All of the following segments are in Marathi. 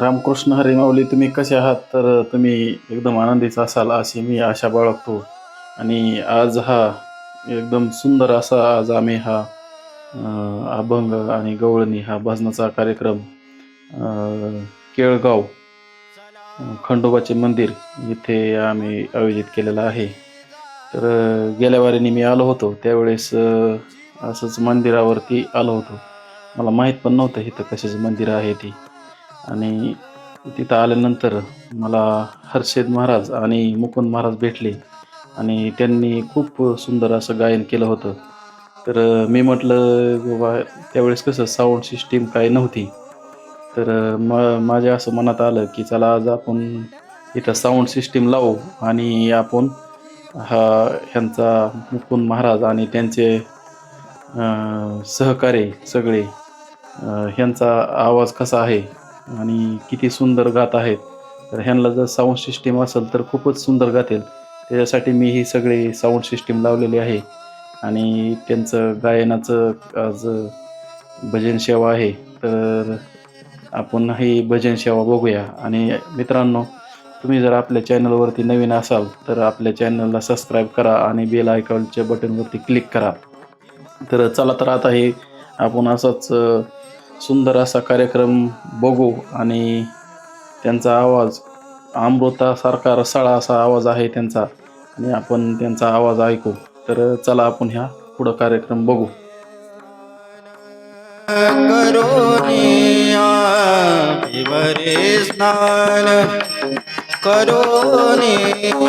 रामकृष्ण हरी माऊली तुम्ही कसे आहात? तर तुम्ही एकदम आनंदीच असाल अशी मी आशा बाळगतो. आणि आज हा एकदम सुंदर असा आज आम्ही हा अभंग आणि गवळणी हा भजनाचा कार्यक्रम केळगाव खंडोबाचे मंदिर इथे आम्ही आयोजित केलेला आहे. तर गेल्या वारीने मी आलो होतो. त्यावेळेस असंच मंदिरावरती आलो होतो. मला माहीत पण नव्हतं इथं कशाचं मंदिर आहे ती. आणि तिथं आल्यानंतर मला हर्षद महाराज आणि मुकुंद महाराज भेटले. आणि त्यांनी खूप सुंदर असं गायन केलं होतं. तर मी म्हटलं बाबा त्यावेळेस कसं साऊंड सिस्टीम काय नव्हती. तर म माझ्या असं मनात आलं की चला आज आपण इथं साऊंड सिस्टीम लावू आणि आपण हा ह्यांचा मुकुंद महाराज आणि त्यांचे सहकारी सगळे ह्यांचा आवाज कसा आहे आणि किती सुंदर गात आहेत. तर ह्यांना जर साऊंड सिस्टीम असेल तर खूपच सुंदर गातील त्याच्यासाठी मी ही सगळी साऊंड सिस्टीम लावलेली आहे. आणि त्यांचं गायनाचं आज भजन सेवा आहे. तर आपण ही भजन सेवा बघूया. आणि मित्रांनो तुम्ही जर आपल्या चॅनलवरती नवीन असाल तर आपल्या चॅनलला सबस्क्राईब करा आणि बेल आयकॉनच्या बटनवरती क्लिक करा. तर चला तर आता हे आपण असाच सुंदर असा कार्यक्रम बघू आणि त्यांचा आवाज अमृतासारखा रसाळा असा आवाज आहे त्यांचा आणि आपण त्यांचा आवाज ऐकू. तर चला आपण ह्या पुढं कार्यक्रम बघू. करोनिया स्नान. करोनिया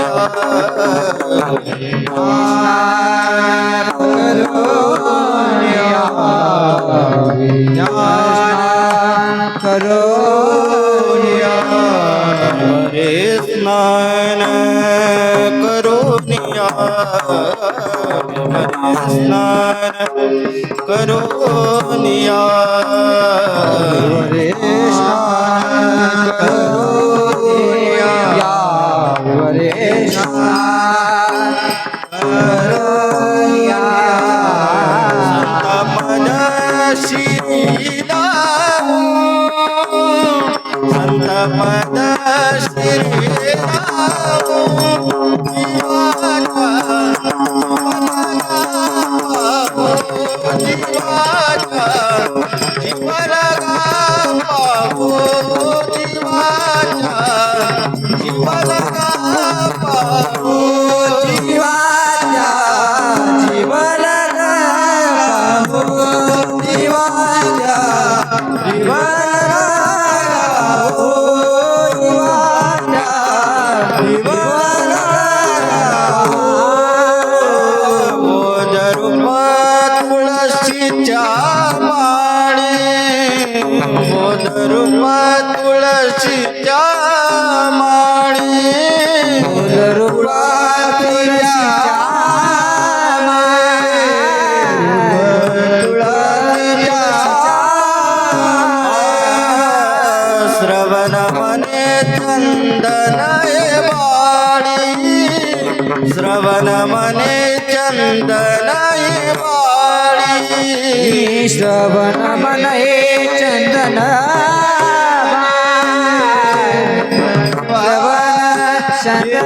করো রে স্নান করো স্নান করো নিয়া রে স্নান করো রে স্নান করো Shila मन तुळशीच्या श्रवण मन हे चंदन श्रवण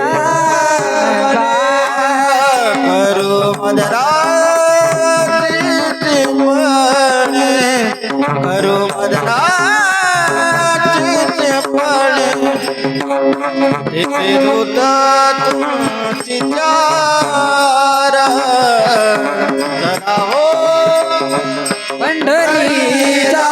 करू मदराची पणे दूत पंढरीचा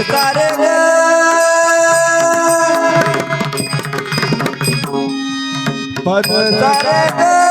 सरकार पद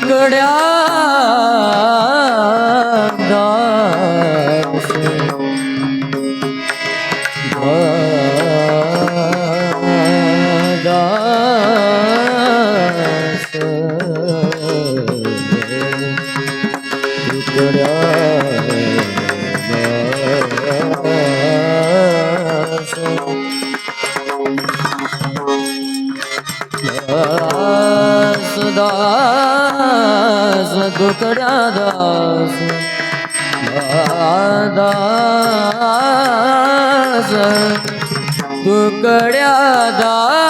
ટુકડા दास दास दास तुकड्या दास.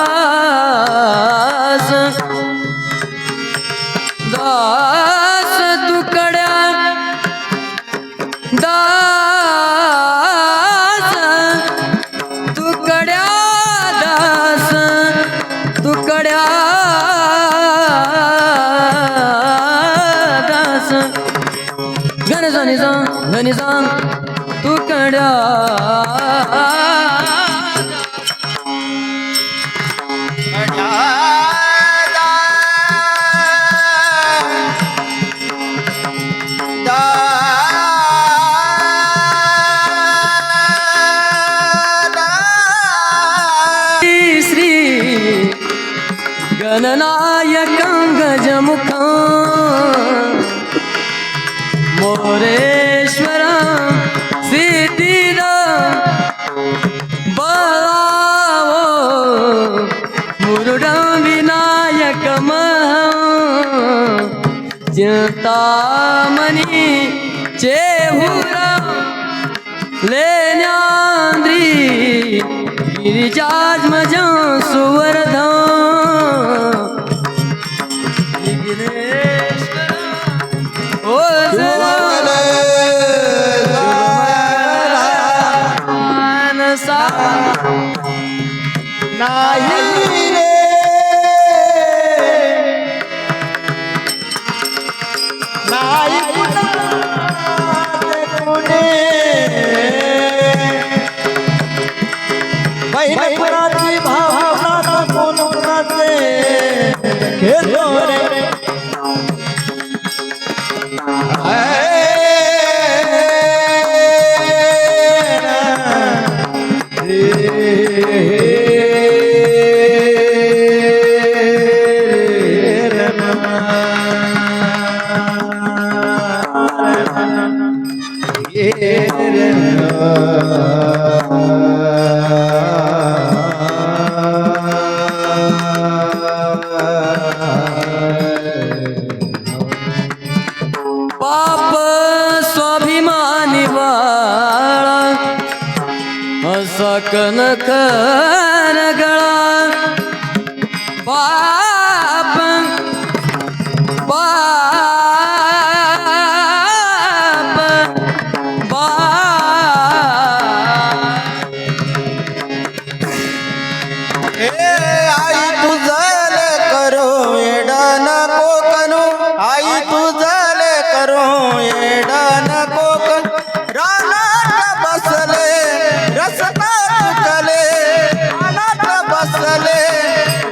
గణనాయకం గజముఖం మోరేశ్వరం సిద్ధిదా బావో మురుడం వినాయకమ చింతామణి చేహురా లేనాంద్రి గిరిజాజ్మజం సువర్ధం. રે असा कनक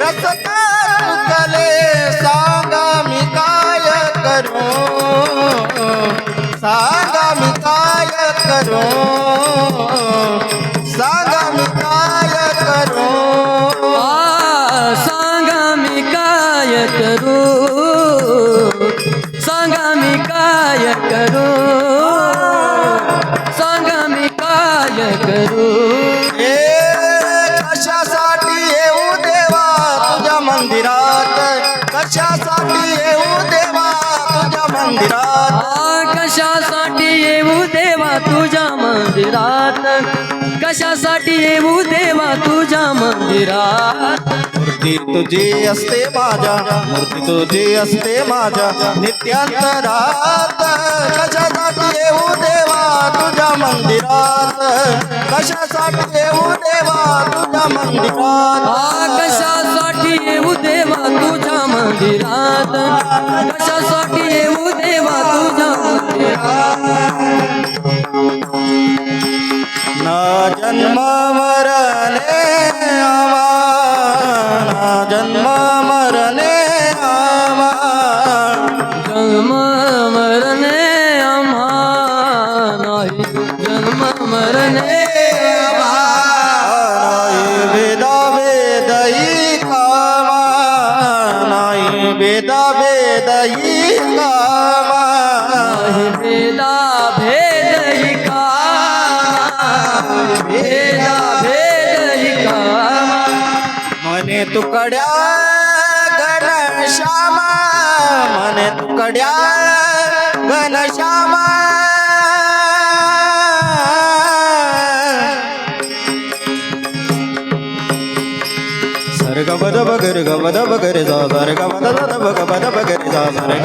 रस्ता चुकले सांगा मी काय करू? सांगा मी काय करू? सांगा मी काय करू? सांगा मी काय करू? सांगा मी काय करू? सांगा मी काय करू? कशासाठी येऊ देवा तुझ्या मंदिरात? कशासाठी येऊ देवा तुझ्या मंदिरात? कशासाठी येऊ देवा तुझ्या मंदिरात? मूर्ती तुझी असते माझ्या मूर्ती तुझी असते माझ्या नित्यांतरात. कशासाठी येऊ देवा तुझ्या मंदिरात? कशासाठी येऊ देवा तुझ्या मंदिरात? कशासाठी येऊ देवा तुझ्या मंदिरात. कशासाठी येऊ देवा तुझ्या मंदिरात? ना जन्म मरणे तुकड्या घनश्यामा मने तुकड्या घनश्यामा. सर्ग बद बगर ग बद बगर जा सर्ग बद बद बग बद बगर जा. सर्ग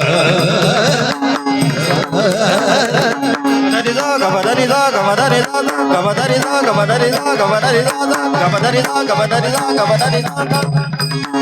கபதரிதா கபதரிதா கபதரிதா கபதரிதா கபதரிதா கபதரிதா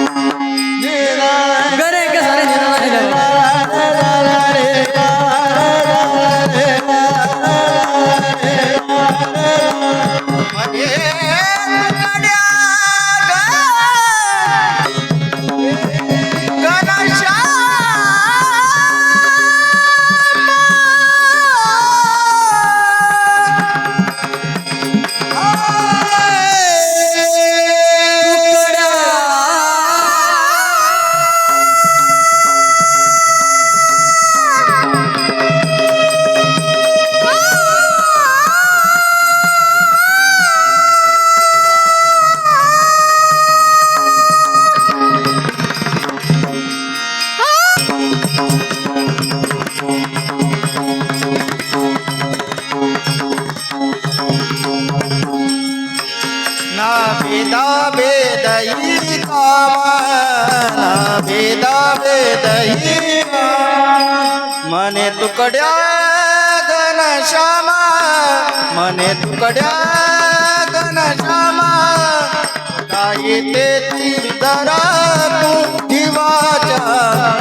मने तुकड्या घनश्यामा मने तुकड्या घनश्यामा. काय ते ती दरा दिवाचा